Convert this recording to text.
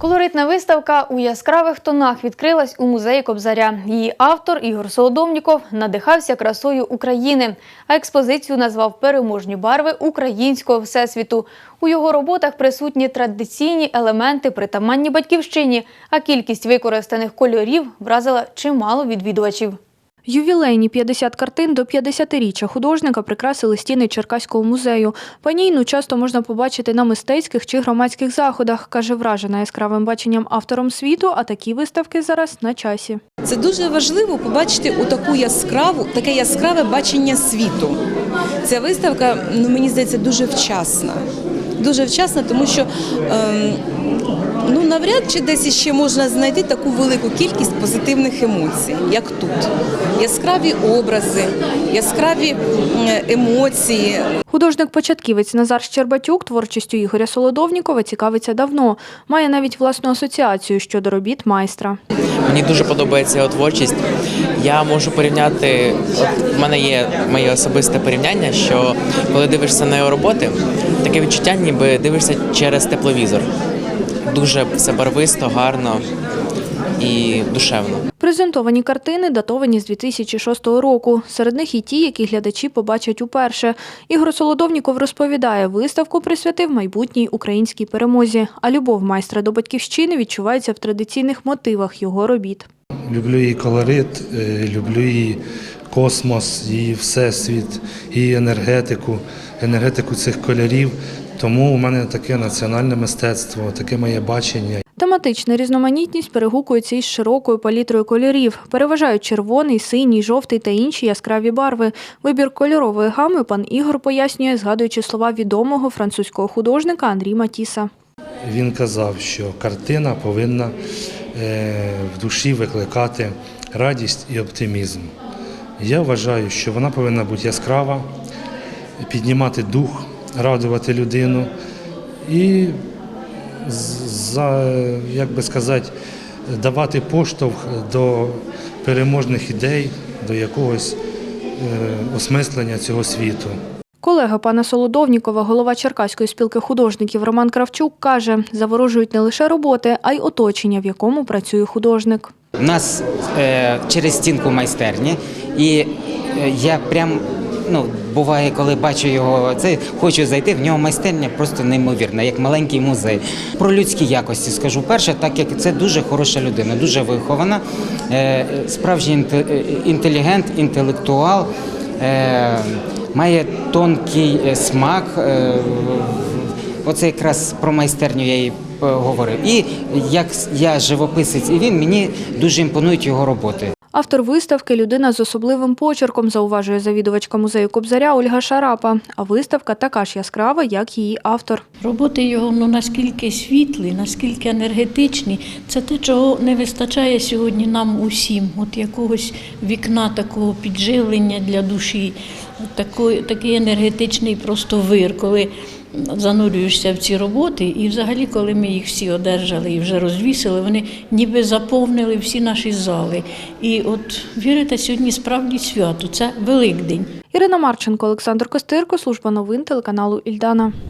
Колоритна виставка у яскравих тонах відкрилась у музеї Кобзаря. Її автор Ігор Солодовніков надихався красою України, а експозицію назвав переможні барви українського всесвіту. У його роботах присутні традиційні елементи, притаманні батьківщині, а кількість використаних кольорів вразила чимало відвідувачів. Ювілейні 50 картин до 50-річчя художника прикрасили стіни Черкаського музею. Паніїну часто можна побачити на мистецьких чи громадських заходах, каже вражена яскравим баченням автором світу, а такі виставки зараз на часі. Це дуже важливо побачити у таку яскраву, таке яскраве бачення світу. Ця виставка, ну мені здається, дуже вчасна. Дуже вчасна, тому що ем, ну навряд чи десь іще можна знайти таку велику кількість позитивних емоцій, як тут. Яскраві образи, яскраві емоції, Художник-початківець Назар Щербатюк творчістю Ігоря Солодовнікова цікавиться давно. Має навіть власну асоціацію щодо робіт майстра. Мені дуже подобається його творчість. Я можу порівняти. От в мене є моє особисте порівняння, що коли дивишся на його роботи, таке відчуття, ніби дивишся через тепловізор. Дуже все барвисто, гарно і душевно. Презентовані картини датовані з 2006 року. Серед них і ті, які глядачі побачать уперше. Ігор Солодовніков розповідає, виставку присвятив майбутній українській перемозі. А любов майстра до батьківщини відчувається в традиційних мотивах його робіт. Люблю її колорит, е, люблю її космос, її всесвіт, її енергетику, енергетику цих кольорів. Тому у мене таке національне мистецтво, таке моє бачення. Тематична різноманітність перегукується із широкою палітрою кольорів. Переважають червоний, синій, жовтий та інші яскраві барви. Вибір кольорової гами пан Ігор пояснює, згадуючи слова відомого французького художника Андрі Матіса. Він казав, що картина повинна в душі викликати радість і оптимізм. Я вважаю, що вона повинна бути яскрава, піднімати дух, радувати людину і за, як би сказати, давати поштовх до переможних ідей, до якогось е, осмислення цього світу. Колега пана Солодовнікова, голова Черкаської спілки художників Роман Кравчук, каже, заворожують не лише роботи, а й оточення, в якому працює художник. У нас е, через стінку майстерні, і е, я прям. Ну, буває, коли бачу його, це хочу зайти. В нього майстерня просто неймовірна, як маленький музей. Про людські якості скажу перше, так як це дуже хороша людина, дуже вихована, е, справжній е, інтелігент, інтелектуал, е, має тонкий е, смак. Е, Оце якраз про майстерню я її е, говорив. І як я живописець, і він мені дуже імпонують його роботи. Автор виставки людина з особливим почерком, зауважує завідувачка музею Кобзаря Ольга Шарапа. А виставка така ж яскрава, як її автор. Роботи його ну наскільки світлі, наскільки енергетичні, це те, чого не вистачає сьогодні нам усім. От якогось вікна такого підживлення для душі, такий енергетичний просто вир, коли занурюєшся в ці роботи, і взагалі, коли ми їх всі одержали і вже розвісили, вони ніби заповнили всі наші зали. І от вірите, сьогодні справді свято, це Великдень. Ірина Марченко, Олександр Костирко, служба новин телеканалу Ільдана.